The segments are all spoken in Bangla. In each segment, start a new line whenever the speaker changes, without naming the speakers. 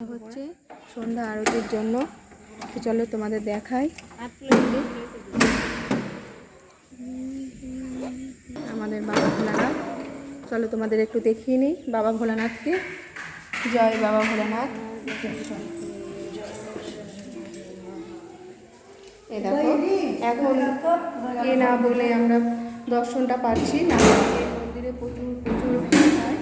হচ্ছে সন্ধ্যা আরতির জন্য। চলো তোমাদের দেখাই। আমাদের বাবা ভোলানাথ। চলো তোমাদের একটু দেখিয়ে নিই। বাবা ভোলানাথকে। জয় বাবা ভোলানাথ। এ দেখো, এখন এ না বলে আমরা দর্শনটা পাচ্ছি না হলে মন্দিরে প্রচুর প্রচুর ভিড় হয়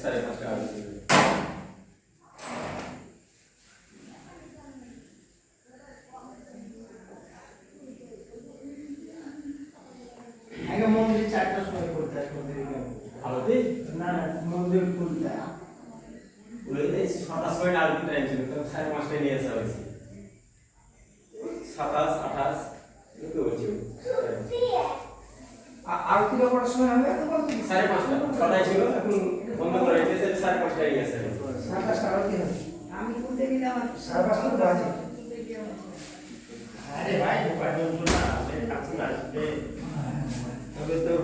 সাড়ে পাঁচটা আরতি
আগে মন্দির চারটার সময় করতে হয় মন্দিরে গেলে।
আরতি
না না মন্দির খুলতে হয়।
ওই যে ছটার সময় আরতি টাইম ছিল সাড়ে পাঁচটায় নিয়ে আসা হয়েছে সাতাশ আঠাশ এগুলো হচ্ছে
আ- আরতিটা করার হবে এত বলতে কি?
সাড়ে পাঁচটা ছটায় ছিল এখন বন্ধ করে সাড়ে পাঁচটায় নিয়ে আসা হয়েছে
সাড়ে পাঁচটা আরতি হবে।
আমি গেলাম
সাড়ে পাঁচটা তো বাজে।
আরে ভাই না আসবে
তবে তো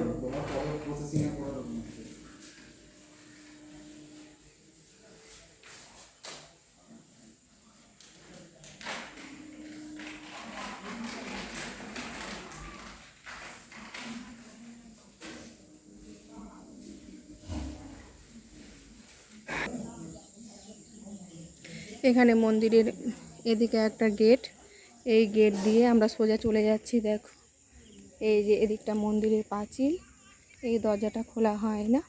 এখানে মন্দিরের এদিকে একটা গেট। এই গেট দিয়ে আমরা সোজা চলে যাচ্ছি, দেখো। এই যে এদিকটা মন্দিরের পাঁচিল। এই দরজাটা খোলা হয় না,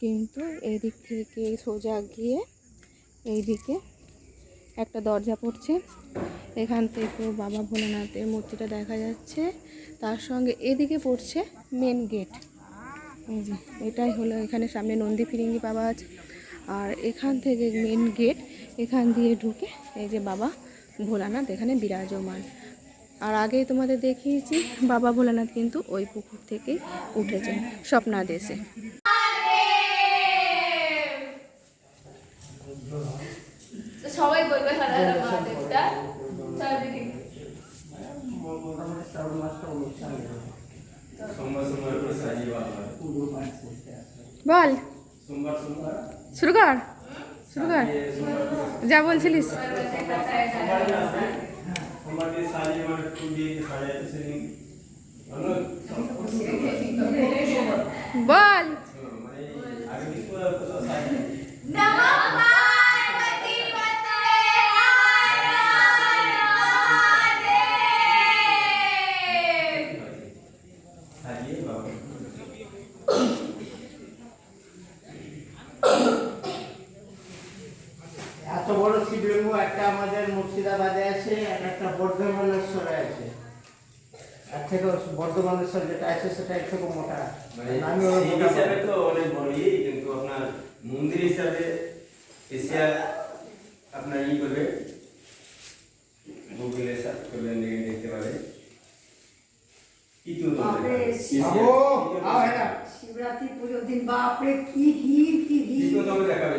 কিন্তু এই দিক থেকে সোজা গিয়ে এই দিকে একটা দরজা পড়ছে। এখান থেকে বাবা ভোলানাথের মূর্তিটা দেখা যাচ্ছে। তার সঙ্গে এদিকে পড়ছে মেন গেট এই যে, এটাই হলো এখানে সামনে নন্দী ফিরিঙ্গি বাবা আছে। আর এখান থেকে মেন গেট এখান দিয়ে ঢুকে এই যে বাবা ভোলানাথ এখানে বিরাজমান। আর আগেই তোমাদের দেখিয়েছি বাবা ভোলানাথ কিন্তু ওই পুকুর থেকেই উঠেছেন স্বপ্নাদেশে
সবাই বলবে
করতে আসবে।
বল।
সোমবার সোমবার?
শুরু কর। শুরু কর। যা বলছিলিস।
সোমবার
এত বড় শিবলিঙ্গ একটা আমাদের মুর্শিদাবাদে আছে আর একটা বর্ধমানেশ্বরে আছে। এর থেকে বর্ধমানেশ্বর যেটা আছে সেটা এর থেকে মোটা
মানে হিসাবে তো অনেক বড়ই কিন্তু আপনার মন্দির হিসাবে এশিয়া আপনার ই করবে। গুগলে সার্চ দেখে দেখতে
হ্যাঁ
শিবরাত্রি পুজোর দিন বাপরে কি ভিড় কি ভিড়
দেখাবে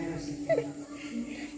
generosita.